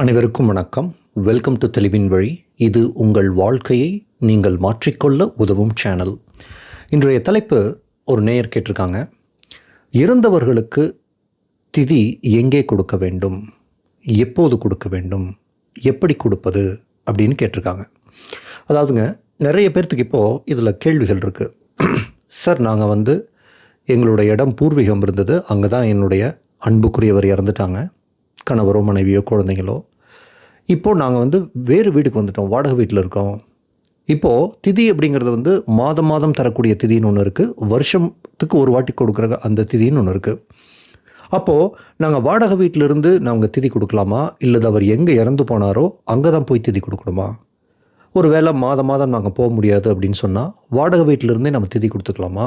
அனைவருக்கும் வணக்கம். Welcome to தெளிவின் வழி இது உங்கள் வாழ்க்கையை நீங்கள் மாற்றிக்கொள்ள உதவும் சேனல் இன்றைய தலைப்பு ஒரு நேயர் கேட்டிருக்காங்க. இறந்தவர்களுக்கு திதி எங்கே கொடுக்க வேண்டும்? எப்போது கொடுக்க வேண்டும்? எப்படி கொடுப்பது? அப்படின்னு கேட்டிருக்காங்க. அதாவதுங்க நிறைய பேர்த்துக்கு இப்போது இதில் கேள்விகள் இருக்குது சார் நாங்கள் வந்து எங்களோட இடம் பூர்வீகம் இருந்தது. அங்கே தான் என்னுடைய அன்புக்குரியவர் இறந்துட்டாங்க. கணவரோ மனைவியோ குழந்தைங்களோ. இப்போது நாங்கள் வந்து வேறு வீட்டுக்கு வந்துட்டோம். வாடகை வீட்டில் இருக்கோம். இப்போது திதி அப்படிங்கிறது வந்து மாதம் மாதம் தரக்கூடிய திதின்னு ஒன்று இருக்குது வருஷத்துக்கு ஒரு வாட்டி கொடுக்குற அந்த திதின்னு ஒன்று இருக்குது அப்போது நாங்கள் வாடகை வீட்டிலிருந்து நாங்கள் திதி கொடுக்கலாமா? இல்லது அவர் எங்கே இறந்து போனாரோ அங்கே தான் போய் திதி கொடுக்கணுமா? ஒரு வேளை மாதம் மாதம் நாங்கள் போக முடியாது அப்படின்னு சொன்னால் வாடகை வீட்டிலிருந்தே நம்ம திதி கொடுத்துக்கலாமா?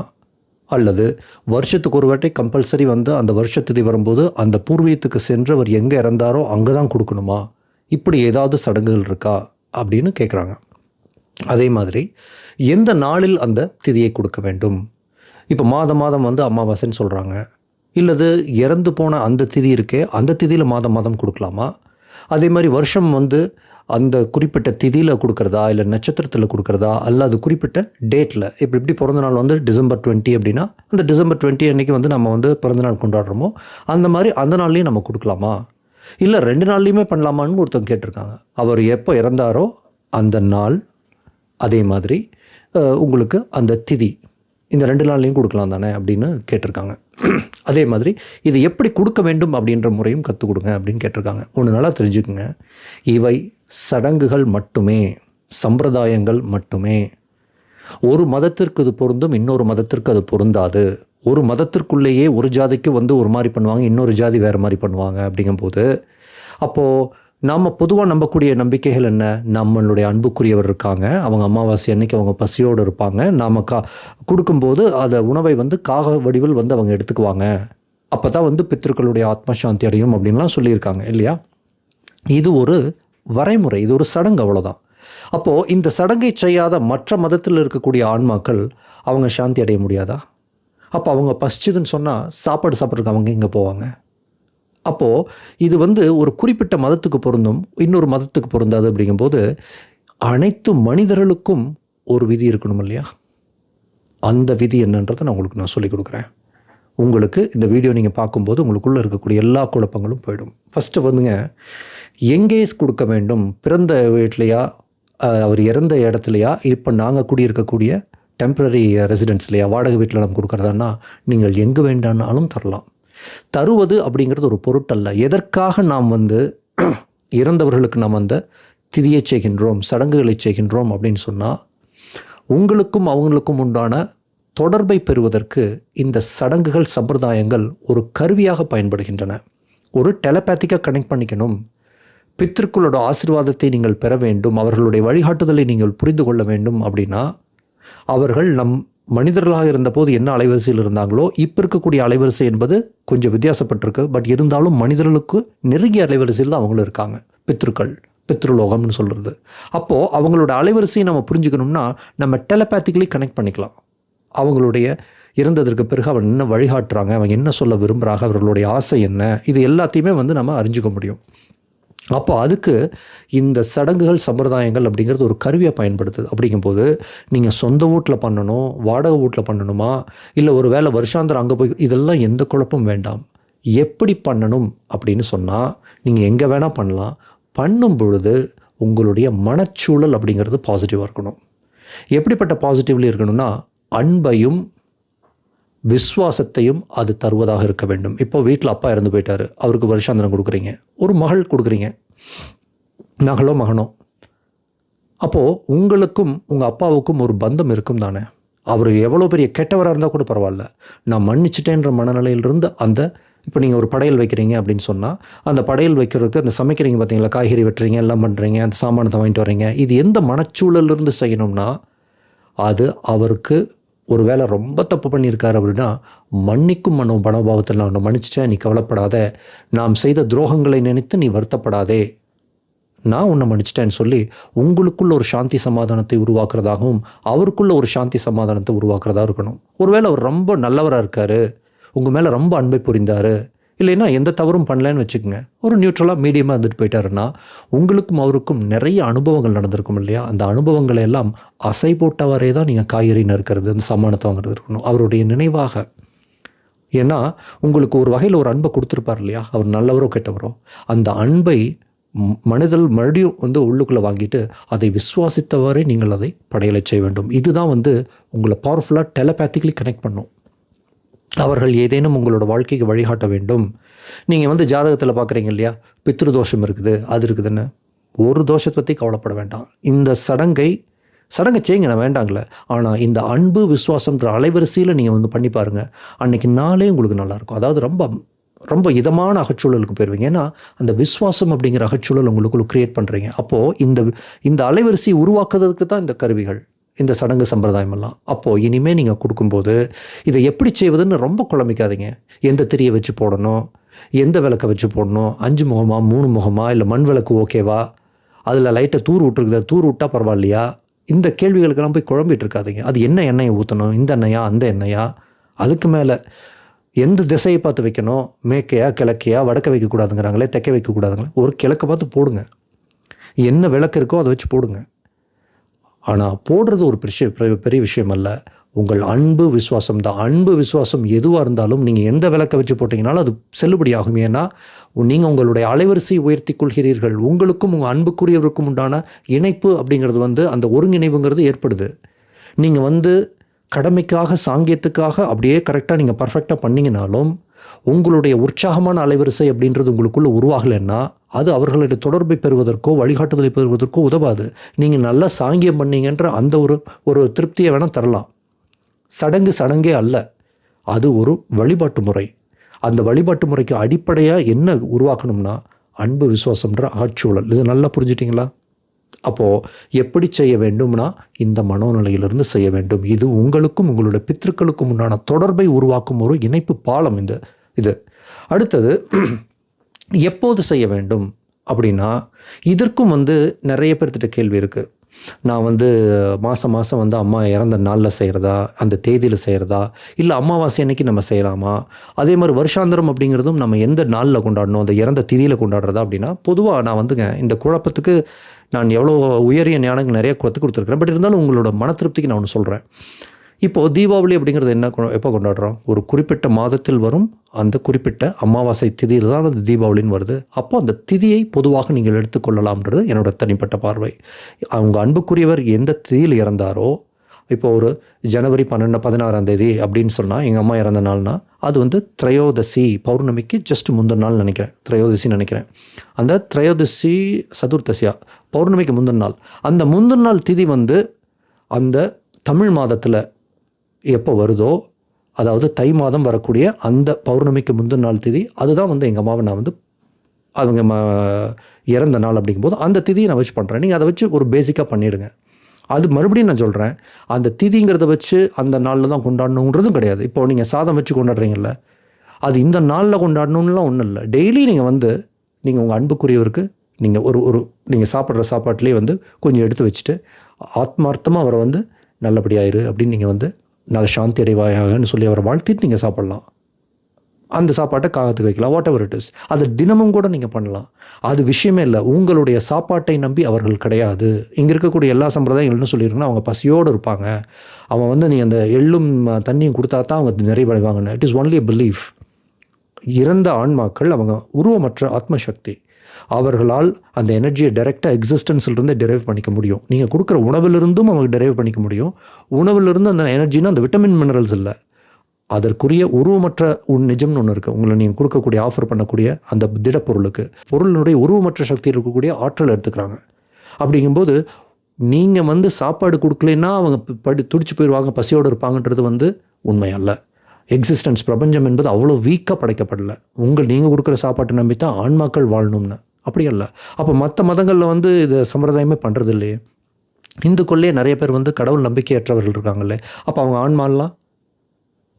அல்லது வருஷத்துக்கு ஒரு வாட்டி கம்பல்சரி வந்து அந்த வருஷ திதி வரும்போது அந்த பூர்வீகத்துக்கு சென்று அவர் எங்கே இறந்தாரோ அங்கே தான் கொடுக்கணுமா? இப்படி ஏதாவது சடங்குகள் இருக்கா அப்படின்னு கேட்குறாங்க அதே மாதிரி எந்த நாளில் அந்த திதியை கொடுக்க வேண்டும்? இப்போ மாதம் மாதம் வந்து அமாவாசைன்னு சொல்கிறாங்க இல்லது இறந்து போன அந்த திதி இருக்கே அந்த திதியில் மாதம் மாதம் கொடுக்கலாமா? அதே மாதிரி வருஷம் வந்து அந்த குறிப்பிட்ட திதியில் கொடுக்குறதா இல்லை நட்சத்திரத்தில் கொடுக்குறதா அல்ல அது குறிப்பிட்ட டேட்டில் இப்போ இப்படி பிறந்த நாள் வந்து டிசம்பர் டுவெண்ட்டி அப்படின்னா அந்த டிசம்பர் டுவெண்ட்டி அன்றைக்கி வந்து நம்ம வந்து பிறந்தநாள் கொண்டாடுறோமோ அந்த மாதிரி அந்த நாள்லேயும் நம்ம கொடுக்கலாமா? இல்லை ரெண்டு நாள்லையுமே பண்ணலாமான்னு ஒருத்தவங்க கேட்டிருக்காங்க. அவர் எப்போ இறந்தாரோ அந்த நாள் அதே மாதிரி உங்களுக்கு அந்த திதி இந்த ரெண்டு நாள்லையும் கொடுக்கலாம் தானே அப்படின்னு கேட்டிருக்காங்க. அதே மாதிரி இது எப்படி கொடுக்க வேண்டும் அப்படின்ற முறையும் கற்றுக் கொடுங்க அப்படின்னு கேட்டிருக்காங்க. ஒன்று நல்லா தெரிஞ்சுக்குங்க. இவை சடங்குகள் மட்டுமே சம்பிரதாயங்கள் மட்டுமே. ஒரு மதத்திற்கு இது பொருந்தும் இன்னொரு மதத்திற்கு அது பொருந்தாது. ஒரு மதத்திற்குள்ளேயே ஒரு ஜாதிக்கு வந்து ஒரு மாதிரி பண்ணுவாங்க இன்னொரு ஜாதி வேறு மாதிரி பண்ணுவாங்க அப்படிங்கும்போது அப்போது நாம் பொதுவாக நம்பக்கூடிய நம்பிக்கைகள் என்ன? நம்மளுடைய அன்புக்குரியவர் இருக்காங்க அவங்க அமாவாசை அன்னைக்கு அவங்க பசியோடு இருப்பாங்க. நாம் கா கொடுக்கும்போது அதை உணவை வந்து காக வடிவில் வந்து அவங்க எடுத்துக்குவாங்க. அப்போ தான் வந்து பித்திருக்களுடைய ஆத்ம சாந்தி அடையும் அப்படின்லாம் சொல்லியிருக்காங்க இல்லையா? இது ஒரு வரைமுறை இது ஒரு சடங்கு அவ்வளோதான் அப்போது இந்த சடங்கை செய்யாத மற்ற மதத்தில் இருக்கக்கூடிய ஆன்மாக்கள் அவங்க சாந்தி அடைய முடியாதா? அப்போ அவங்க பசிச்சுதுன்னு சொன்னால் சாப்பாடு சாப்பிட்றதுக்கு அவங்க எங்கே போவாங்க? அப்போது இது வந்து ஒரு குறிப்பிட்ட மதத்துக்கு பொருந்தும் இன்னொரு மதத்துக்கு பொருந்தாது அப்படிங்கும்போது அனைத்து மனிதர்களுக்கும் ஒரு விதி இருக்கணும் இல்லையா? அந்த விதி என்னன்றதை நான் உங்களுக்கு நான் சொல்லிக் கொடுக்குறேன். உங்களுக்கு இந்த வீடியோ நீங்கள் பார்க்கும்போது உங்களுக்குள்ளே இருக்கக்கூடிய எல்லா குழப்பங்களும் போயிடும். ஃபஸ்ட்டு வந்துங்க எங்கே கொடுக்க வேண்டும்? பிறந்த வீட்லையா அவர் இறந்த இடத்துலையா? இப்போ நாங்கள் குடியிருக்கக்கூடிய டெம்பரரி ரெசிடென்ஸ்லையா வாடகை வீட்டில் நம்ம கொடுக்குறதானா நீங்கள் எங்கே வேண்டானாலும் தரலாம். தருவது அப்படிங்கிறது ஒரு பொருட்டல்ல. எதற்காக நாம் வந்து இறந்தவர்களுக்கு நாம் அந்த திதியை செய்கின்றோம் சடங்குகளை செய்கின்றோம் அப்படின்னு சொன்னால் உங்களுக்கும் அவங்களுக்கும் உண்டான தொடர்பை பெறுவதற்கு இந்த சடங்குகள் சம்பிரதாயங்கள் ஒரு கருவியாக பயன்படுகின்றன. ஒரு டெலபேத்திக்காக கனெக்ட் பண்ணிக்கணும். பித்திருக்களோட ஆசிர்வாதத்தை நீங்கள் பெற வேண்டும் அவர்களுடைய வழிகாட்டுதலை நீங்கள் புரிந்து கொள்ள வேண்டும் அப்படின்னா அவர்கள் நம் மனிதர்களாக இருந்தபோது என்ன அலைவரிசையில் இருந்தாங்களோ இப்போ இருக்கக்கூடிய அலைவரிசை என்பது கொஞ்சம் வித்தியாசப்பட்டிருக்கு. பட் இருந்தாலும் மனிதர்களுக்கு நெருங்கிய அலைவரிசையில் தான் அவங்களும் இருக்காங்க. பித்ருக்கள் பித்ருலோகம்னு சொல்கிறது அப்போது அவங்களோட அலைவரிசையை நம்ம புரிஞ்சுக்கணும்னா நம்ம டெலபேத்திக்கலி கனெக்ட் பண்ணிக்கலாம். அவங்களுடைய இறந்ததற்கு பிறகு அவன் என்ன வழிகாட்டுறாங்க அவங்க என்ன சொல்ல விரும்புகிறாங்க அவர்களுடைய ஆசை என்ன இது எல்லாத்தையுமே வந்து நம்ம அறிஞ்சுக்க முடியும். அப்போ அதுக்கு இந்த சடங்குகள் சம்பிரதாயங்கள் அப்படிங்கிறது ஒரு கருவியை பயன்படுத்துது. அப்படிங்கும்போது நீங்கள் சொந்த வீட்டில் பண்ணணும் வாடகை வீட்டில் பண்ணணுமா? இல்லை ஒரு வேளை வருஷாந்திரம் அங்கே போய் இதெல்லாம் எந்த குழப்பம் வேண்டாம். எப்படி பண்ணணும் அப்படின்னு சொன்னால் நீங்கள் எங்கே வேணால் பண்ணலாம். பண்ணும் பொழுது உங்களுடைய மனச்சூழல் அப்படிங்கிறது பாசிட்டிவாக இருக்கணும். எப்படிப்பட்ட பாசிட்டிவ்லி இருக்கணும்னா அன்பையும் விஸ்வாசத்தையும் அது தருவதாக இருக்க வேண்டும். இப்போ வீட்டில் அப்பா இறந்து போயிட்டாரு. அவருக்கு வருஷாந்தரம் கொடுக்குறீங்க. ஒரு மகள் கொடுக்குறீங்க. மகளோ மகனோ அப்போது உங்களுக்கும் உங்கள் அப்பாவுக்கும் ஒரு பந்தம் இருக்கும் தானே? அவர் எவ்வளோ பெரிய கெட்டவராக இருந்தால் கூட பரவாயில்ல. நான் மன்னிச்சிட்டேன்ற மனநிலையிலிருந்து அந்த இப்போ நீங்கள் ஒரு படையல் வைக்கிறீங்க அப்படின்னு சொன்னால் அந்த படையல் வைக்கிறதுக்கு அந்த சமைக்கிறீங்க பார்த்தீங்களா காய்கறி வெட்டுறீங்க எல்லாம் பண்ணுறீங்க அந்த சாமானத்தை வாங்கிட்டு வரீங்க இது எந்த மனச்சூழலிருந்து செய்யணும்னா அது அவருக்கு ஒரு வேளை ரொம்ப தப்பு பண்ணியிருக்காரு அப்படின்னா மன்னிக்கும் மனோ மனோபாவத்தில் நான் உன்னை மன்னிச்சிட்டேன் நீ கவலைப்படாத. நாம் செய்த துரோகங்களை நினைத்து நீ வருத்தப்படாதே. நான் உன்னை மன்னிச்சிட்டேன்னு சொல்லி உங்களுக்குள்ள ஒரு சாந்தி சமாதானத்தை உருவாக்குறதாகவும் அவருக்குள்ள ஒரு சாந்தி சமாதானத்தை உருவாக்குறதா இருக்கணும். ஒருவேளை அவர் ரொம்ப நல்லவராக இருக்காரு உங்கள் மேலே ரொம்ப அன்பை புரிந்தார் இல்லைன்னா எந்த தவறும் பண்ணலன்னு வச்சுக்கோங்க. ஒரு நியூட்ரலாக மீடியமாக இருந்துட்டு போயிட்டாருன்னா உங்களுக்கும் அவருக்கும் நிறைய அனுபவங்கள் நடந்திருக்கும் இல்லையா? அந்த அனுபவங்களை எல்லாம் அசை போட்டவரே தான் நீங்கள் காய்கறி நறுக்கிறது அந்த சமானத்தை வாங்குறது இருக்கணும். அவருடைய நினைவாக. ஏன்னா உங்களுக்கு ஒரு வகையில் ஒரு அன்பை கொடுத்துருப்பார் இல்லையா? அவர் நல்லவரோ கெட்டவரோ. அந்த அன்பை மனிதர் மனிதல் மறுபடியும் வந்து உள்ளுக்குள்ளே வாங்கிட்டு அதை விசுவாசித்தவரை நீங்கள் அதை படையலை செய்ய வேண்டும். இதுதான் வந்து உங்களை பவர்ஃபுல்லாக டெலபேத்திக்கலி கனெக்ட் பண்ணும். அவர்கள் ஏதேனும் உங்களோட வாழ்க்கைக்கு வழிகாட்ட வேண்டும். நீங்கள் வந்து ஜாதகத்தில் பார்க்குறீங்க இல்லையா? பித்ரு தோஷம் இருக்குது அது இருக்குதுன்னு. ஒரு தோஷத்தை பற்றி கவலைப்பட வேண்டாம். இந்த சடங்கை சடங்கை செய்யுங்க நான் வேண்டாங்களே. ஆனால் இந்த அன்பு விசுவாசம்ன்ற அலைவரிசையில் நீங்கள் வந்து பண்ணி பாருங்கள் அன்னைக்கு நாளே உங்களுக்கு நல்லாயிருக்கும். அதாவது ரொம்ப ரொம்ப இதமான அகச்சூழலுக்கு போயிடுவீங்க ஏன்னா அந்த விஸ்வாசம் அப்படிங்கிற அகச்சூழல் உங்களுக்குள்ள க்ரியேட் பண்ணுறீங்க அப்போது இந்த இந்த அலைவரிசை உருவாக்குறதுக்கு தான் இந்த கருவிகள். இந்த சடங்கு சம்பிரதாயம் எல்லாம் அப்போது இனிமேல் நீங்கள் கொடுக்கும்போது இதை எப்படி செய்வதுன்னு ரொம்ப குழம்பிக்காதீங்க. எந்த திரியை வச்சு போடணும்? எந்த விளக்கை வச்சு போடணும்? அஞ்சு முகமா மூணு முகமா இல்லை மண் விளக்கு ஓகேவா? அதில் லைட்டை தூர் விட்டுருக்குதா தூர் விட்டா பரவாயில்லையா? இந்த கேள்விகளுக்கெல்லாம் போய் குழம்பிட்டு இருக்காதிங்க. அது என்ன எண்ணெயை ஊற்றணும் இந்த எண்ணெயா? அந்த எண்ணெயா? அதுக்கு மேலே எந்த திசையை பார்த்து வைக்கணும்? மேற்கையா கிழக்கையா? வடக்க வைக்கக்கூடாதுங்கிறாங்களே தெற்க வைக்கக்கூடாதுங்களே ஒரு கிழக்க பார்த்து போடுங்க. என்ன விளக்கு இருக்கோ அதை வச்சு போடுங்க. ஆனால் போடுறது ஒரு பெரிய பெரிய- பெரிய விஷயம் அல்ல. உங்கள் அன்பு விசுவாசம் தான். அன்பு விசுவாசம் எதுவாக இருந்தாலும் நீங்கள் எந்த விளக்கை வச்சு போட்டிங்கனாலும் அது செல்லுபடியாகும் ஏன்னா நீங்கள் உங்களுடைய அலைவரிசை உயர்த்தி கொள்கிறீர்கள் உங்களுக்கும் உங்கள் அன்புக்குரியவருக்கும் உண்டான இணைப்பு அப்படிங்கிறது வந்து அந்த ஒருங்கிணைவுங்கிறது ஏற்படுது. நீங்கள் வந்து கடமைக்காக சாங்கியத்துக்காக அப்படியே கரெக்டாக நீங்கள் பர்ஃபெக்டாக பண்ணிங்கனாலும் உங்களுடைய உற்சாகமான அலைவரிசை அப்படின்றது உங்களுக்குள்ளே உருவாகலைன்னா அது அவர்களுடைய தொடர்பை பெறுவதற்கோ வழிகாட்டுதலை பெறுவதற்கோ உதவாது. நீங்கள் நல்லா சாங்கியம் பண்ணீங்கன்ற அந்த ஒரு ஒரு திருப்தியை வேணால் தரலாம். சடங்கு சடங்கே அல்ல. அது ஒரு வழிபாட்டு முறை. அந்த வழிபாட்டு முறைக்கு அடிப்படையாக என்ன உருவாக்கணும்னா அன்பு விசுவாசம்ன்ற ஆட்சூழல். இது நல்லா புரிஞ்சிட்டிங்களா? அப்போது எப்படி செய்ய வேண்டும்னா இந்த மனோநிலையிலிருந்து செய்ய வேண்டும். இது உங்களுக்கும் உங்களுடைய பித்திருக்களுக்கும் உண்டான தொடர்பை உருவாக்கும் ஒரு இணைப்பு பாலம் இந்த இது. அடுத்தது எப்போது செய்ய வேண்டும் அப்படின்னா இதற்கும் வந்து நிறைய பேர்த்திட்ட கேள்வி இருக்குது நான் வந்து மாதம் மாதம் வந்து அம்மா இறந்த நாளில் செய்கிறதா அந்த தேதியில் செய்கிறதா இல்லை அமாவாசை அன்னைக்கு நம்ம செய்யலாமா? அதே மாதிரி வருஷாந்திரம் அப்படிங்கிறதும் நம்ம எந்த நாளில் கொண்டாடணும்? அந்த இறந்த திதியில் கொண்டாடுறதா அப்படின்னா பொதுவாக நான் வந்துங்க இந்த குழப்பத்துக்கு நான் எவ்வளோ உயரிய ஞானங்கள் நிறைய கற்றுக் கொடுத்துருக்குறேன். பட் இருந்தாலும் உங்களோட மன திருப்திக்கு நான் ஒன்று சொல்கிறேன் இப்போது தீபாவளி அப்படிங்கிறது என்ன கொ- எப்போ கொண்டாடுறோம்? ஒரு குறிப்பிட்ட மாதத்தில் வரும் அந்த குறிப்பிட்ட அமாவாசை திதியில் தான் அந்த தீபாவளின்னு வருது. அப்போ அந்த திதியை பொதுவாக நீங்கள் எடுத்துக்கொள்ளலாம்ன்றது என்னோட தனிப்பட்ட பார்வை. அவங்க அன்புக்குரியவர் எந்த திதியில் இறந்தாரோ இப்போ ஒரு ஜனவரி பன்னெண்டு பதினாறாம் தேதி அப்படின்னு சொன்னால் எங்கள் அம்மா இறந்த நாள்னா அது வந்து திரையோதசி பௌர்ணமிக்கு ஜஸ்ட் முந்தின நாள் நினைக்கிறேன். திரையோதசி நினைக்கிறேன். அந்த திரையோதசி சதுர்த்தசியா பௌர்ணமிக்கு முந்தின நாள். அந்த முந்தின நாள் திதி வந்து அந்த தமிழ் மாதத்தில் எப்போ வருதோ அதாவது தை மாதம் வரக்கூடிய அந்த பௌர்ணமிக்கு முந்தின நாள் திதி அதுதான் வந்து எங்கள் அம்மாவை நான் வந்து அவங்க ம இறந்த நாள் அப்படிங்கும்போது அந்த திதியை நான் வச்சு பண்ணுறேன் நீங்கள் அதை வச்சு ஒரு பேசிக்காக பண்ணிவிடுங்க அது மறுபடியும் நான் சொல்கிறேன் அந்த திதிங்கிறத வச்சு அந்த நாளில் தான் கொண்டாடணுங்கிறதும் கிடையாது. இப்போ நீங்கள் சாதம் வச்சு கொண்டாடுறீங்கல்ல அது இந்த நாளில் கொண்டாடணும்லாம் ஒன்றும் இல்லை. டெய்லி நீங்கள் வந்து நீங்கள் உங்கள் அன்புக்குரியவருக்கு நீங்கள் ஒரு ஒரு நீங்கள் சாப்பிட்ற சாப்பாட்டிலே வந்து கொஞ்சம் எடுத்து வச்சுட்டு ஆத்மார்த்தமாக அவரை வந்து நல்லபடியாயிரு அப்படின்னு நீங்கள் வந்து நல்ல சாந்தி அடைவாயாகன்னு சொல்லி அவரை வாழ்த்திட்டு நீங்கள் சாப்பிட்லாம். அந்த சாப்பாட்டை காகத்துக்கு வைக்கலாம் வாட் எவர் இட் இஸ் அது தினமும் கூட நீங்கள் பண்ணலாம். அது விஷயமே இல்லை. உங்களுடைய சாப்பாட்டை நம்பி அவர்கள் கிடையாது. இங்கே இருக்கக்கூடிய எல்லா சம்பிரதாயங்கள்னு என்ன சொல்லியிருக்குன்னா அவங்க பசியோடு இருப்பாங்க. அவன் வந்து நீ அந்த எள்ளும் தண்ணியும் கொடுத்தா தான் அவங்க நிறைவடைவாங்கன்னு. It is only a belief இறந்த ஆன்மாக்கள் அவங்க உருவமற்ற ஆத்மசக்தி. அவர்களால் அந்த எனர்ஜியை டைரெக்டாக எக்ஸிஸ்டன்ஸ்லேருந்து டெரைவ் பண்ணிக்க முடியும். நீங்கள் கொடுக்குற உணவிலிருந்தும் அவங்க டெரைவ் பண்ணிக்க முடியும். உணவிலிருந்து அந்த எனர்ஜினா அந்த விட்டமின் மினரல்ஸ் இல்லை. அதற்குரிய உருவமற்ற உன் நிஜம்னு ஒன்று இருக்குது உங்களை நீங்கள் கொடுக்கக்கூடிய ஆஃபர் பண்ணக்கூடிய அந்த திடப்பொருளுக்கு. பொருளினுடைய உருவமற்ற சக்தி இருக்கக்கூடிய ஆற்றல் எடுத்துக்கிறாங்க. அப்படிங்கும்போது நீங்கள் வந்து சாப்பாடு கொடுக்கலைன்னா அவங்க படி துடிச்சு போயிடுவாங்க பசியோடு இருப்பாங்கன்றது வந்து உண்மை அல்ல. எக்ஸிஸ்டன்ஸ் பிரபஞ்சம் என்பது அவ்வளோ வீக்காக படைக்கப்படல. உங்கள் நீங்கள் கொடுக்குற சாப்பாட்டை நம்பி தான் ஆன்மாக்கள் வாழணும்னு. அப்படி அல்ல. அப்போ மற்ற மதங்களில் வந்து இதை சம்பிரதாயமே பண்ணுறது இல்லையே இந்துக்குள்ளே நிறைய பேர் வந்து கடவுள் நம்பிக்கையற்றவர்கள் இருக்காங்களே அப்போ அவங்க ஆன்மாலாம்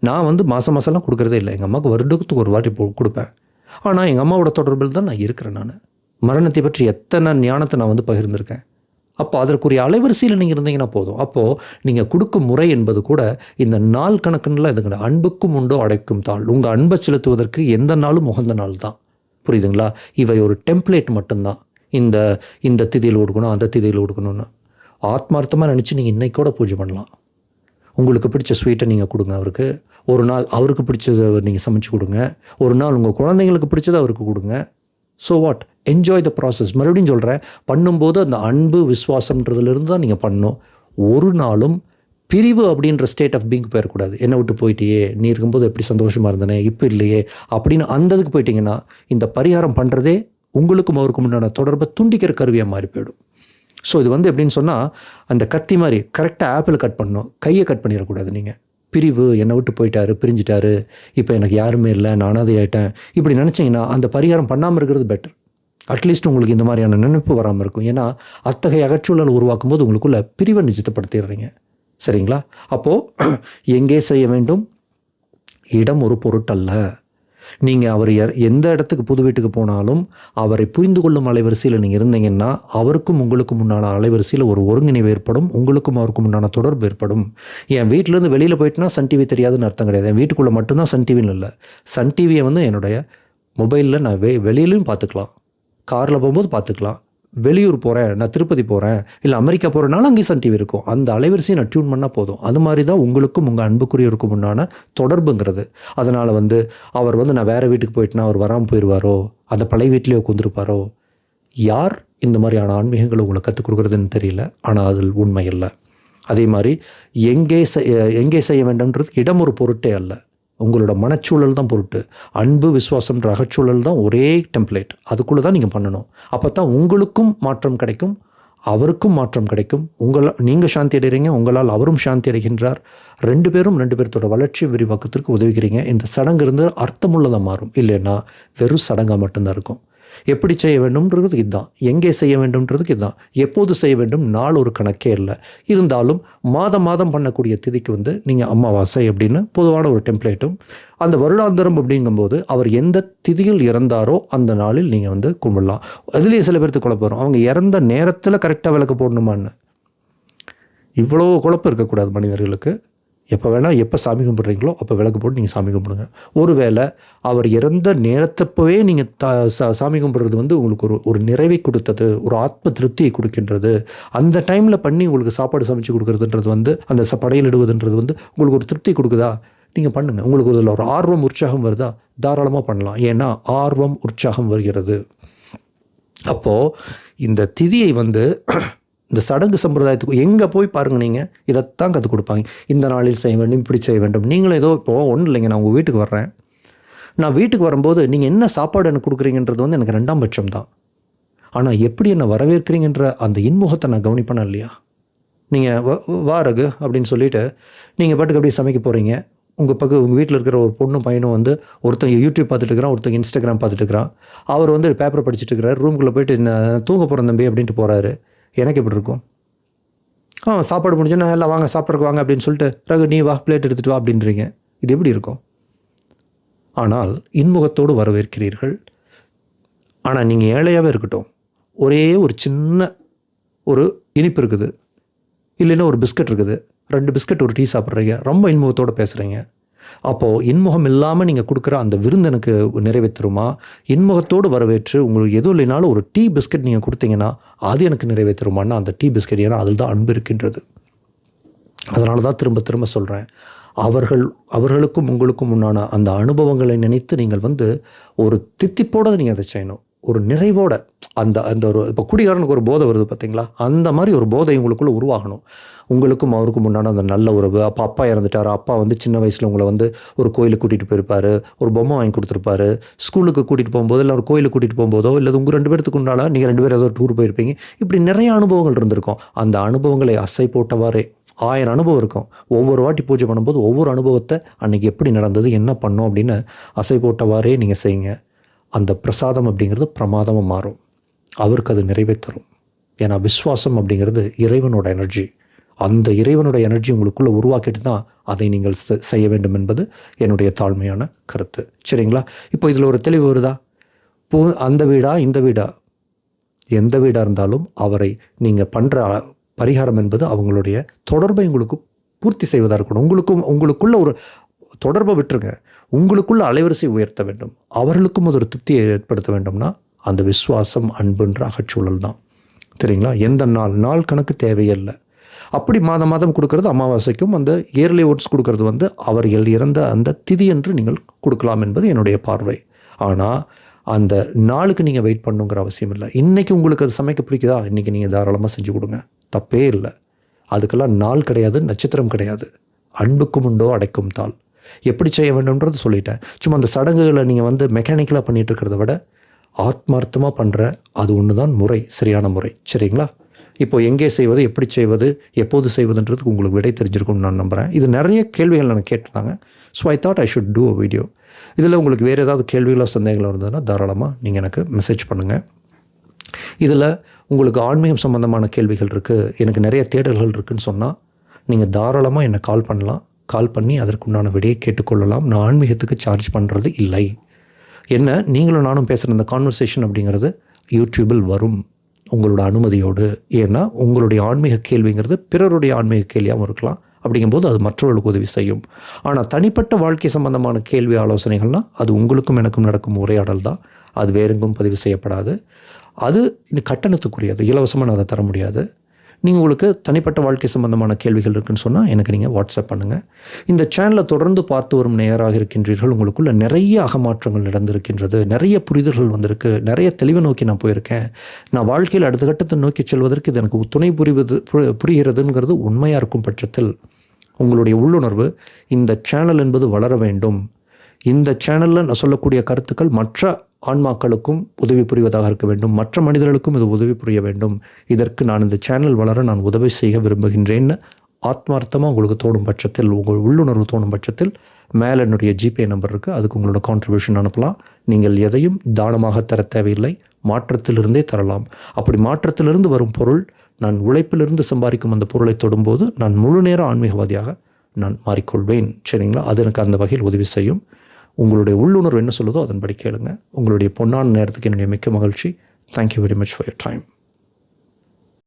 நான் வந்து மாதம் மாதம்லாம் கொடுக்குறதே இல்லை. எங்கள் அம்மாவுக்கு வருடத்துக்கு ஒரு வாட்டி கொடுப்பேன். ஆனால் எங்கள் அம்மாவோட தொடர்பில் தான் நான் இருக்கிறேன் நான். மரணத்தை பற்றி எத்தனை ஞானத்தை நான் வந்து பகிர்ந்திருக்கேன். அப்போ அதற்குரிய அலைவரிசையில் நீங்கள் இருந்தீங்கன்னா போதும். அப்போது நீங்கள் கொடுக்கும் முறை என்பது கூட இந்த நாள் கணக்குன்னெலாம் இது கிடையாது அன்புக்கும் உண்டோ அடைக்கும் தாள் உங்கள் அன்பை செலுத்துவதற்கு எந்த நாளும் உகந்த நாள் தான். புரியுதுங்களா? இவை ஒரு டெம்ப்ளேட் மட்டும்தான். இந்த இந்த திதியில் ஒடுக்கணும் அந்த திதியில் ஒடுக்கணும்னு. ஆத்மார்த்தமாக நினச்சி நீங்கள் இன்றைக்கூட கூட பூஜை பண்ணலாம். உங்களுக்கு பிடிச்ச ஸ்வீட்டை நீங்கள் கொடுங்க அவருக்கு. ஒரு நாள் அவருக்கு பிடிச்சதை நீங்கள் சமைச்சு கொடுங்க. ஒரு நாள் உங்கள் குழந்தைங்களுக்கு பிடிச்சதை அவருக்கு கொடுங்க. So what enjoy the process மறுபடியும் சொல்கிறேன் பண்ணும்போது அந்த அன்பு விசுவாசம்ன்றதுலேருந்து தான் நீங்கள் பண்ணணும். ஒரு நாளும் பிரிவு அப்படின்ற ஸ்டேட் ஆஃப் பீங் போயிடக்கூடாது. என்னை விட்டு போயிட்டியே நீ இருக்கும்போது எப்படி சந்தோஷமாக இருந்தனே இப்போ இல்லையே அப்படின்னு அந்ததுக்கு போயிட்டிங்கன்னா போயிட்டீங்கன்னா இந்த பரிகாரம் பண்ணுறதே உங்களுக்கும் அவருக்கும் உண்டான தொடர்பை துண்டிக்கிற கருவியாக மாறி போயிடும். ஸோ இது வந்து எப்படின்னு சொன்னால் அந்த கத்தி மாதிரி கரெக்டாக ஆப்பிள் கட் பண்ணணும். கையை கட் பண்ணிடக்கூடாது நீங்கள் பிரிவு என்னை விட்டு போயிட்டாரு பிரிஞ்சிட்டாரு இப்போ எனக்கு யாருமே இல்லை நான் அனாதை இப்படி நினச்சிங்கன்னா அந்த பரிகாரம் பண்ணாமல் இருக்கிறது பெட்டர் அட்லீஸ்ட் உங்களுக்கு இந்த மாதிரியான நினைப்பு வராமல் இருக்கும். ஏன்னா அத்தகைய அகச்சூழல் உருவாக்கும் போது உங்களுக்குள்ள பிரிவை நிச்சயப்படுத்திடுறீங்க சரிங்களா? அப்போது எங்கே செய்ய வேண்டும்? இடம் ஒரு பொருட்டல்ல. நீங்கள் அவர் எந்த இடத்துக்கு புது வீட்டுக்கு போனாலும் அவரை புரிந்து கொள்ளும் அலைவரிசையில் நீங்கள் இருந்தீங்கன்னா அவருக்கும் உங்களுக்கும் உண்டான அலைவரிசையில் ஒரு ஒருங்கிணைவு ஏற்படும் உங்களுக்கும் அவருக்கும் உண்டான தொடர்பு ஏற்படும். என் வீட்டிலேருந்து வெளியில் போயிட்டுனா சன் டிவி தெரியாதுன்னு அர்த்தம் கிடையாது. என் வீட்டுக்குள்ளே மட்டும்தான் சன் டிவின்னு இல்லை. சன் டிவியை வந்து என்னுடைய மொபைலில் நான் வெ வெளியிலையும் பார்த்துக்கலாம். காரில் போகும்போது பார்த்துக்கலாம். வெளியூர் போகிறேன் நான் திருப்பதி போகிறேன் இல்லை அமெரிக்கா போகிறனால அங்கேயும் சன் டிவி இருக்கும். அந்த அலைவரிசையை நான் டியூன் பண்ணால் போதும். அது மாதிரி தான் உங்களுக்கும் உங்கள் அன்புக்குரியவருக்கும் உண்டான தொடர்புங்கிறது. அதனால் வந்து அவர் வந்து நான் வேறு வீட்டுக்கு போயிட்டுனா அவர் வராமல் போயிடுவாரோ அந்த பழைய வீட்டிலேயே உட்காந்துருப்பாரோ யார் இந்த மாதிரியான ஆன்மீகங்களை உங்களுக்கு கற்றுக் கொடுக்குறதுன்னு தெரியல. ஆனால் அதில் உண்மை இல்லை அதே மாதிரி எங்கே செய்- எங்கே செய்ய வேண்டும்ன்றதுக்கு இடம் ஒரு பொருட்டே அல்ல. உங்களோட மனச்சூழல் தான் பொருட்டு. அன்பு விசுவாசம்ன்ற அகச்சூழல் தான் ஒரே டெம்ப்ளேட் அதுக்குள்ளே தான் நீங்கள் பண்ணணும். அப்போ தான் உங்களுக்கும் மாற்றம் கிடைக்கும் அவருக்கும் மாற்றம் கிடைக்கும். உங்களால் நீங்கள் சாந்தி அடைகிறீங்க உங்களால் அவரும் சாந்தி அடைகின்றார். ரெண்டு பேரும் ரெண்டு பேர்த்தோட வளர்ச்சி விரிவாக்கத்திற்கு உதவிக்கிறீங்க இந்த சடங்கு இருந்து அர்த்தமுள்ளதாக மாறும். இல்லைன்னா வெறும் சடங்காக மட்டும்தான் இருக்கும். எப்படி செய்ய வேண்டும்ன்றதுக்கு இதுதான். எங்கே செய்ய வேண்டும்ன்றதுக்கு இதுதான். எப்போது செய்ய வேண்டும்? நாள் ஒரு கணக்கே இல்லை. இருந்தாலும் மாதம் மாதம் பண்ணக்கூடிய திதிக்கு வந்து நீங்கள் அமாவாசை அப்படின்னு பொதுவான ஒரு டெம்ப்ளேட்டும் அந்த வருடாந்திரம் அப்படிங்கும்போது அவர் எந்த திதியில் இறந்தாரோ அந்த நாளில் நீங்கள் வந்து கும்பிடலாம். அதுலேயே சில பேர்த்துக்கு குழப்பம் வரும். அவங்க இறந்த நேரத்தில் கரெக்டாக விளக்கு போடணுமான்னு. இவ்வளோ குழப்பம் இருக்கக்கூடாது மனிதர்களுக்கு. எப்போ வேணால் எப்போ சாமி கும்பிட்றீங்களோ அப்போ விளக்கு போட்டு நீங்கள் சாமி கும்பிடுங்க. ஒருவேளை அவர் இறந்த நேரத்தப்பவே நீங்கள் த சா- சாமி கும்பிட்றது வந்து உங்களுக்கு ஒரு ஒரு நிறைவை கொடுத்தது ஒரு ஆத்ம திருப்தியை கொடுக்கின்றது. அந்த டைமில் பண்ணி உங்களுக்கு சாப்பாடு சமைச்சு கொடுக்குறதுன்றது வந்து அந்த ச- படையலிடுவதுன்றது வந்து உங்களுக்கு ஒரு திருப்தி கொடுக்குதா? நீங்கள் பண்ணுங்கள் உங்களுக்கு அதில் ஒரு ஆர்வம் உற்சாகம் வருதா? தாராளமாக பண்ணலாம். ஏன்னா ஆர்வம் உற்சாகம் வருகிறது. அப்போது இந்த திதியை வந்து இந்த சடங்கு சம்பிரதாயத்துக்கு எங்கே போய் பாருங்க நீங்கள் இதைத்தான் கற்றுக் கொடுப்பாங்க. இந்த நாளில் செய்ய வேண்டும் இப்படி செய்ய வேண்டும். நீங்களும் ஏதோ இப்போ ஒன்றும் இல்லைங்க நான் உங்கள் வீட்டுக்கு வர்றேன். நான் வீட்டுக்கு வரும்போது நீங்கள் என்ன சாப்பாடு எனக்கு கொடுக்குறீங்கன்றது வந்து எனக்கு ரெண்டாம் பட்சம் தான் ஆனால் எப்படி என்னை வரவேற்கிறீங்கன்ற அந்த இன்முகத்தை நான் கவனிப்பேனா இல்லையா? நீங்கள் வ வா ரகு அப்படின்னு சொல்லிவிட்டு நீங்கள் பாட்டுக்கு அப்படியே சமைக்க போகிறீங்க உங்கள் பக்கம் உங்கள் வீட்டில் இருக்கிற ஒரு பொண்ணும் பையனும் வந்து ஒருத்தங்க யூடியூப் பார்த்துட்டு இருக்கிறான் ஒருத்தங்க இன்ஸ்டாகிராம் பார்த்துட்டு இருக்கிறான். அவர் வந்து பேப்பர் படிச்சுட்டு இருக்கிறார் ரூம்குள்ளே போயிட்டு நான் தூங்க போகிறேன் தம்பி அப்படின்ட்டு போகிறாரு எனக்கு எப்படி இருக்கும்? ஆ சாப்பாடு முடிஞ்சோன்னா எல்லாம் வாங்க சாப்பிட்றக்கு வாங்க அப்படின்னு சொல்லிட்டு ரகு நீ வா பிளேட் எடுத்துகிட்டு வா அப்படின்றீங்க. இது எப்படி இருக்கும்? ஆனால் இன்முகத்தோடு வரவேற்கிறீர்கள். ஆனால் நீங்கள் ஏழையாகவே இருக்கட்டும். ஒரே ஒரு சின்ன ஒரு இனிப்பு இருக்குது. இல்லைன்னா ஒரு பிஸ்கட் இருக்குது. ரெண்டு பிஸ்கட் ஒரு டீ சாப்பிட்றீங்க. ரொம்ப இன்முகத்தோடு பேசுகிறீங்க அப்போது இன்முகம் இல்லாமல் நீங்கள் கொடுக்குற அந்த விருந்து எனக்கு நிறைவேற்றுருமா இன்முகத்தோடு வரவேற்று உங்களுக்கு எதுவும் இல்லைனாலும் ஒரு டீ பிஸ்கட் நீங்கள் கொடுத்தீங்கன்னா அது எனக்கு நிறைவேற்றுமான்னா அந்த டீ பிஸ்கட் ஏன்னா அதில் தான் அன்பு இருக்கின்றது. அதனால தான் திரும்ப திரும்ப சொல்கிறேன் அவர்கள் அவர்களுக்கும் உங்களுக்கும் உண்டான அந்த அனுபவங்களை நினைத்து நீங்கள் வந்து ஒரு தித்திப்போட நீங்கள் அதை செய்யணும். ஒரு நிறைவோட அந்த அந்த ஒரு இப்போ குடிகாரனுக்கு ஒரு போதை வருது பார்த்தீங்களா அந்த மாதிரி ஒரு போதை உங்களுக்குள்ளே உருவாகணும். உங்களுக்கும் அவருக்கும் உண்டான அந்த நல்ல உறவு. அப்போ அப்பா இறந்துட்டார். அப்பா வந்து சின்ன வயசில் உங்களை வந்து ஒரு கோயிலுக்கு கூட்டிகிட்டு போயிருப்பார். ஒரு பொம்மை வாங்கி கொடுத்துருப்பாரு. ஸ்கூலுக்கு கூட்டிகிட்டு போகும்போது இல்லை ஒரு கோயிலுக்கு கூட்டிகிட்டு போகும்போதோ இல்லை உங்கள் ரெண்டு பேர்த்துக்கு உண்டான நீங்கள் ரெண்டு பேரும் ஏதோ டூர் போயிருப்பீங்க. இப்படி நிறைய அனுபவங்கள் இருந்திருக்கும். அந்த அனுபவங்களை அசை போட்டவாறே ஆயிரம் அனுபவம் இருக்கும். ஒவ்வொரு வாட்டி பூஜை பண்ணும்போது ஒவ்வொரு அனுபவத்தை அன்றைக்கி எப்படி நடந்தது என்ன பண்ணோம் அப்படின்னு அசை போட்டவாறே நீங்கள் செய்யுங்க. அந்த பிரசாதம் அப்படிங்கிறது பிரமாதமாக மாறும். அவருக்கு அது நிறைவே தரும். ஏன்னா விஸ்வாசம் அப்படிங்கிறது இறைவனோட எனர்ஜி. அந்த இறைவனோட எனர்ஜி உங்களுக்குள்ளே உருவாக்கிட்டு தான் அதை நீங்கள் செய்ய வேண்டும் என்பது என்னுடைய தாழ்மையான கருத்து. சரிங்களா? இப்போ இதில் ஒரு தெளிவு வருதா? போ அந்த வீடா இந்த வீடா? எந்த வீடாக இருந்தாலும் அவரை நீங்கள் பண்ணுற பரிகாரம் என்பது அவங்களுடைய தொடர்பை உங்களுக்கு பூர்த்தி செய்வதாக இருக்கணும். உங்களுக்கும் உங்களுக்குள்ள ஒரு தொடர்பை விட்டுருங்க. உங்களுக்குள்ள அலைவரிசை உயர்த்த வேண்டும். அவர்களுக்கும் அது ஒரு திருப்தியை ஏற்படுத்த வேண்டும்னா அந்த விசுவாசம் அன்புன்ற அகச்சூழல் தான். சரிங்களா? எந்த நாள்? நாள் கணக்கு தேவையில்லை. அப்படி மாதம் மாதம் கொடுக்கறது அமாவாசைக்கும் அந்த இயர்லி ஓட்ஸ் கொடுக்கறது வந்து அவர்கள் இறந்த அந்த திதி என்று நீங்கள் கொடுக்கலாம் என்பது என்னுடைய பார்வை. ஆனால் அந்த நாளுக்கு நீங்கள் வெயிட் பண்ணுங்கிற அவசியம் இல்லை. இன்றைக்கி உங்களுக்கு அது சமைக்க பிடிக்குதா? இன்றைக்கி நீங்கள் தாராளமாக செஞ்சு கொடுங்க. தப்பே இல்லை. அதுக்கெல்லாம் நாள் கிடையாது நட்சத்திரம் கிடையாது. அன்புக்கும் உண்டோ அடைக்கும் தாள். எப்படி செய்ய வேண்டும்ன்றது சொல்லிட்டேன். சும்மா அந்த சடங்குகளை நீங்கள் வந்து மெக்கானிக்கலாக பண்ணிகிட்டு இருக்கிறத விட ஆத்மார்த்தமாக பண்ணுற அது ஒன்று தான் முறை சரியான முறை. சரிங்களா? இப்போது எங்கே செய்வது எப்படி செய்வது எப்போது செய்வதுன்றதுக்கு உங்களுக்கு விடை தெரிஞ்சிருக்கும்னு நான் நம்புகிறேன் இது நிறைய கேள்விகள் எனக்கு கேட்டிருந்தாங்க. So I thought I should do a video இதில் உங்களுக்கு வேறு ஏதாவது கேள்விகளோ சந்தேகங்களோ இருந்ததுன்னா தாராளமாக நீங்கள் எனக்கு மெசேஜ் பண்ணுங்கள் இதில் உங்களுக்கு ஆன்மீகம் சம்மந்தமான கேள்விகள் இருக்குது எனக்கு நிறைய தேடல்கள் இருக்குதுன்னு சொன்னால் நீங்கள் தாராளமாக என்னை கால் பண்ணலாம். கால் பண்ணி அதற்குண்டான விடையை கேட்டுக்கொள்ளலாம். நான் ஆன்மீகத்துக்கு சார்ஜ் பண்ணுறது இல்லை. என்ன? நீங்களும் நானும் பேசுகிற இந்த கான்வர்சேஷன் அப்படிங்கிறது யூடியூபில் வரும். உங்களோட அனுமதியோடு. ஏன்னா உங்களுடைய ஆன்மீக கேள்விங்கிறது பிறருடைய ஆன்மீக கேள்வியாகவும் இருக்கலாம். அப்படிங்கும்போது அது மற்றவர்களுக்கு உதவி செய்யும். ஆனால் தனிப்பட்ட வாழ்க்கை சம்பந்தமான கேள்வி ஆலோசனைகள்னால் அது உங்களுக்கும் எனக்கும் நடக்கும் உரையாடல் தான். அது வேறெங்கும் பதிவு செய்யப்படாது. அது கட்டணத்துக்குரியது. இலவசமாக நான் அதை தர முடியாது. நீங்கள் உங்களுக்கு தனிப்பட்ட வாழ்க்கை சம்பந்தமான கேள்விகள் இருக்குன்னு சொன்னால் எனக்கு நீங்கள் வாட்ஸ்அப் பண்ணுங்கள் இந்த சேனலை தொடர்ந்து பார்த்து வரும் நேராக இருக்கின்றீர்கள். உங்களுக்குள்ள நிறைய அகமாற்றங்கள் நடந்திருக்கின்றது. நிறைய புரிதல்கள் வந்திருக்கு. நிறைய தெளிவை நோக்கி நான் போயிருக்கேன். நான் வாழ்க்கையில் அடுத்த கட்டத்தை நோக்கி செல்வதற்கு இது எனக்கு துணை புரிவது புரிகிறதுங்கிறது உண்மையாக இருக்கும் பட்சத்தில் உங்களுடைய உள்ளுணர்வு இந்த சேனல் என்பது வளர வேண்டும். இந்த சேனலில் நான் சொல்லக்கூடிய கருத்துக்கள் மற்ற ஆன்மாக்களுக்கும் உதவி புரிவதாக இருக்க வேண்டும். மற்ற மனிதர்களுக்கும் இது உதவி புரிய வேண்டும். இதற்கு நான் இந்த சேனல் வளர நான் உதவி செய்ய விரும்புகின்றேன்னு ஆத்மார்த்தமாக உங்களுக்கு தோணும் பட்சத்தில் உங்கள் உள்ளுணர்வு தோணும் பட்சத்தில் மேலே என்னுடைய ஜிபே நம்பர் இருக்குது அதுக்கு உங்களோட கான்ட்ரிபியூஷன் அனுப்பலாம். நீங்கள் எதையும் தானமாக தர தேவையில்லை. மாற்றத்திலிருந்தே தரலாம். அப்படி மாற்றத்திலிருந்து வரும் பொருள் நான் உழைப்பிலிருந்து சம்பாதிக்கும் அந்த பொருளை தொடும்போது நான் முழு நேர ஆன்மீகவாதியாக நான் மாறிக்கொள்வேன். சரிங்களா? அது எனக்கு அந்த வகையில் உதவி செய்யும். உங்களுடைய உள்ளுணர்வு என்ன சொல்லுதோ அதன்படி கேளுங்க. உங்களுடைய பொன்னான நேரத்துக்கு என்னுடைய மிக்க மகிழ்ச்சி. Thank you very much for your time